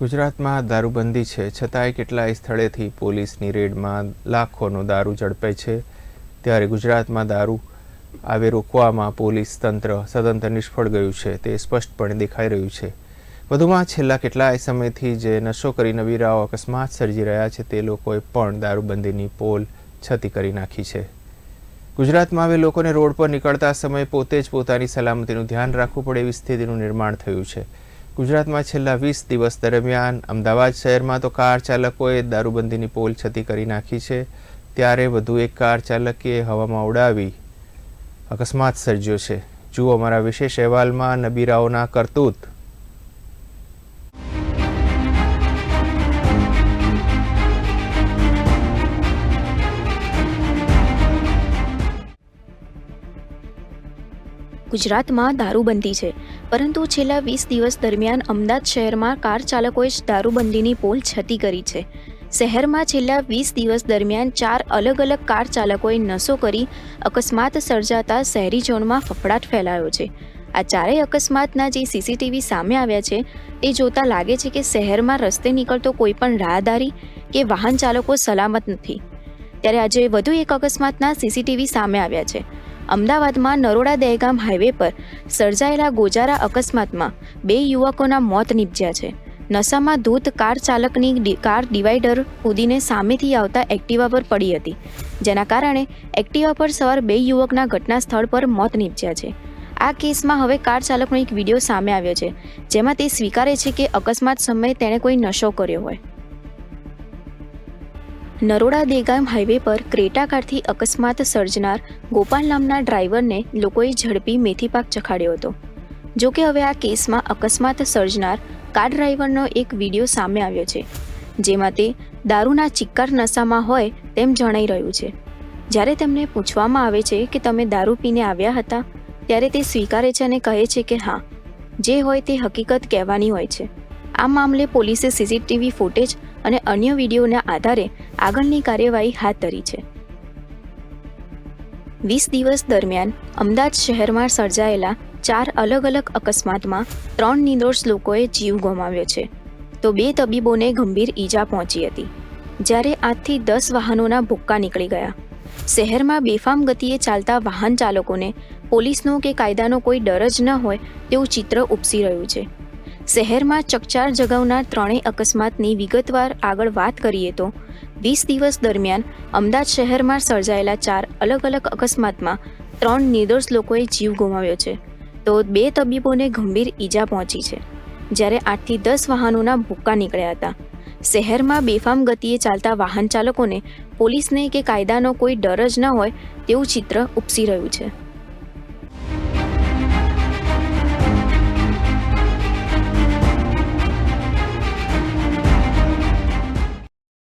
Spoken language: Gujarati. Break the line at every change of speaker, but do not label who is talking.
ગુજરાતમાં દારૂબંધી છે. છતાંય કેટલાય સ્થળેથી પોલીસની રેડમાં લાખોનો દારૂ ઝડપે છે. ત્યારે ગુજરાતમાં દારૂ આવે રોકવામાં પોલીસ તંત્ર સદંતર નિષ્ફળ ગયું છે. તે સ્પષ્ટપણે દેખાઈ રહ્યું છે. વધુમાં છેલ્લા કેટલાય સમયથી જે નશો કરી નવીરાઓ અકસ્માત સર્જી રહ્યા છે, તે લોકોએ પણ દારૂબંધીની પોલ છતી કરી નાખી છે. ગુજરાતમાં હવે લોકોને રોડ પર નીકળતા સમયે પોતે જ પોતાની સલામતીનું ધ્યાન રાખવું પડે એવી સ્થિતિનું નિર્માણ થયું છે. ગુજરાતમાં છેલ્લા વીસ દિવસ દરમિયાન અમદાવાદ શહેરમાં તો કાર ચાલકોએ દારૂબંધીની પોલ છતી કરી નાખી છે. ત્યારે વધુ એક કાર ચાલકે હવામાં ઉડાવી અકસ્માત સર્જ્યો છે. જુઓ અમારા વિશેષ અહેવાલમાં નબીરાઓના કરતૂત
ગુજરાતમાં દારૂબંધી છે. પરંતુ છેલ્લા વીસ દિવસ દરમિયાન અમદાવાદ શહેરમાં કાર ચાલકોએ જ દારૂબંધીની પોલ છતી કરી છે. શહેરમાં છેલ્લા વીસ દિવસ દરમિયાન ચાર અલગ અલગ કાર ચાલકોએ નશો કરી અકસ્માત સર્જાતા શહેરીજનોમાં ફફડાટ ફેલાયો છે. આ ચારેય અકસ્માતના જે સીસીટીવી સામે આવ્યા છે, તે જોતા લાગે છે કે શહેરમાં રસ્તે નીકળતો કોઈ પણ રાહદારી કે વાહન ચાલકો સલામત નથી. ત્યારે આજે વધુ એક અકસ્માતના સીસીટીવી સામે આવ્યા છે. અમદાવાદમાં નરોડા દહેગામ હાઈવે પર સર્જાયેલા ગોજારા અકસ્માતમાં બે યુવકોના મોત નીપજ્યા છે. નશામાં ધૂત કાર ચાલકની કાર ડિવાઈડર કૂદીને સામેથી આવતા એક્ટિવા પર પડી હતી. જેના કારણે એક્ટિવા પર સવાર બે યુવકના ઘટના સ્થળ પર મોત નીપજ્યા છે. આ કેસમાં હવે કાર ચાલકનો એક વીડિયો સામે આવ્યો છે, જેમાં તે સ્વીકારે છે કે અકસ્માત સમયે તેણે કોઈ નશો કર્યો હોય. નરોડા દેગામ હાઈવે પર ક્રેટા કારથી અકસ્માત સર્જનાર ગોપાલ નામના ડ્રાઈવરને લોકોએ ઝડપી મેથીપાક ચખાડ્યો હતો. જો કે હવે આ કેસમાં અકસ્માત સર્જનાર કાર ડ્રાઈવરનો એક વીડિયો સામે આવ્યો છે, જેમાં તે દારૂના ચિક્કાર નશામાં હોય તેમ જણાઈ રહ્યું છે. જ્યારે તેમને પૂછવામાં આવે છે કે તમે દારૂ પીને આવ્યા હતા, ત્યારે તે સ્વીકારે છે અને કહે છે કે હા, જે હોય તે હકીકત કહેવાની હોય છે. આ મામલે પોલીસે સીસીટીવી ફૂટેજ અને અન્ય વિડીયોના આધારે આગળની કાર્યવાહી હાથ ધરી છે. વીસ દિવસ દરમિયાન અમદાવાદ શહેરમાં સર્જાયેલા ચાર અલગ અલગ અકસ્માતમાં ત્રણ નિર્દોષ લોકોએ જીવ ગુમાવ્યો છે. તો બે તબીબોને ગંભીર ઈજા પહોંચી હતી. જ્યારે આજથી દસ વાહનોના ભુક્કા નીકળી ગયા. શહેરમાં બેફામ ગતિએ ચાલતા વાહન ચાલકોને પોલીસનો કે કાયદાનો કોઈ ડર જ ન હોય તેવું ચિત્ર ઉપસી રહ્યું છે. શહેરમાં ચકચાર જગાવનાર ત્રણેય અકસ્માતની વિગતવાર આગળ વાત કરીએ તો વીસ દિવસ દરમિયાન અમદાવાદ શહેરમાં સર્જાયેલા ચાર અલગ અલગ અકસ્માતમાં ત્રણ નિર્દોષ લોકોએ જીવ ગુમાવ્યો છે. તો બે તબીબોને ગંભીર ઈજા પહોંચી છે. જ્યારે આઠથી દસ વાહનોના ભૂક્કા નીકળ્યા હતા. શહેરમાં બેફામ ગતિએ ચાલતા વાહન ચાલકોને પોલીસને કે કાયદાનો કોઈ ડર જ ન હોય તેવું ચિત્ર ઉપસી રહ્યું છે.